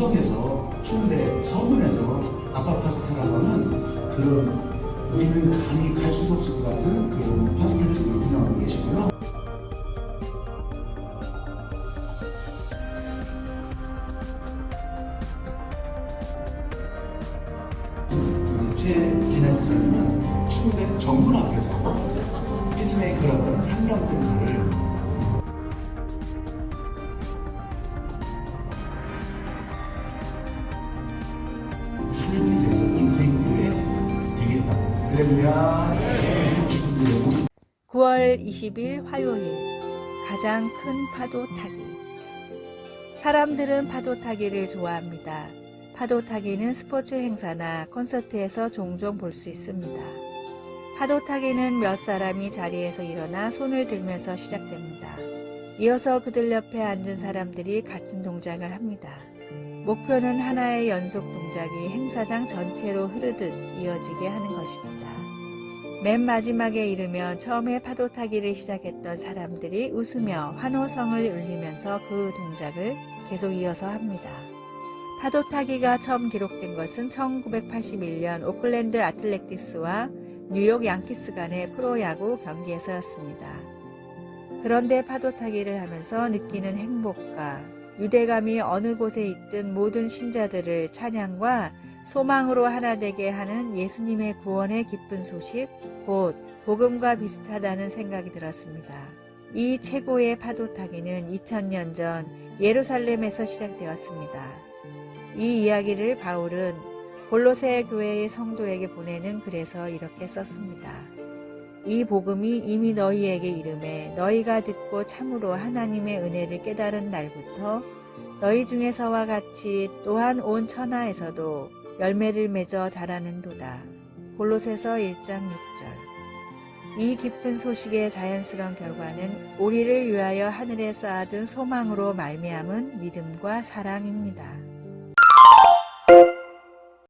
충성에서 충대 서문에서 아빠 파스타라고 하는 그런 우리는 감히 갈 수 없을 것 같은 그런 파스타집을 운영하고 계시고요. 최진행자님은 충대 전문학에서 피스메이커라고 하는 상담 센터를 9월 20일 화요일 가장 큰 파도 타기 사람들은 파도 타기를 좋아합니다. 파도 타기는 스포츠 행사나 콘서트에서 종종 볼 수 있습니다. 파도 타기는 몇 사람이 자리에서 일어나 손을 들면서 시작됩니다. 이어서 그들 옆에 앉은 사람들이 같은 동작을 합니다. 목표는 하나의 연속 동작이 행사장 전체로 흐르듯 이어지게 하는 것입니다. 맨 마지막에 이르면 처음에 파도 타기를 시작했던 사람들이 웃으며 환호성을 울리면서 그 동작을 계속 이어서 합니다. 파도 타기가 처음 기록된 것은 1981년 오클랜드 아틀레틱스와 뉴욕 양키스 간의 프로야구 경기에서였습니다. 그런데 파도 타기를 하면서 느끼는 행복과 유대감이 어느 곳에 있든 모든 신자들을 찬양과 소망으로 하나 되게 하는 예수님의 구원의 기쁜 소식, 곧 복음과 비슷하다는 생각이 들었습니다. 이 최고의 파도 타기는 2000년 전 예루살렘에서 시작되었습니다. 이 이야기를 바울은 골로새 교회의 성도에게 보내는 글에서 이렇게 썼습니다. 이 복음이 이미 너희에게 이름에 너희가 듣고 참으로 하나님의 은혜를 깨달은 날부터 너희 중에서와 같이 또한 온 천하에서도 열매를 맺어 자라는 도다. 골로새서 1장 6절. 이 깊은 소식의 자연스러운 결과는 우리를 위하여 하늘에 쌓아둔 소망으로 말미암은 믿음과 사랑입니다.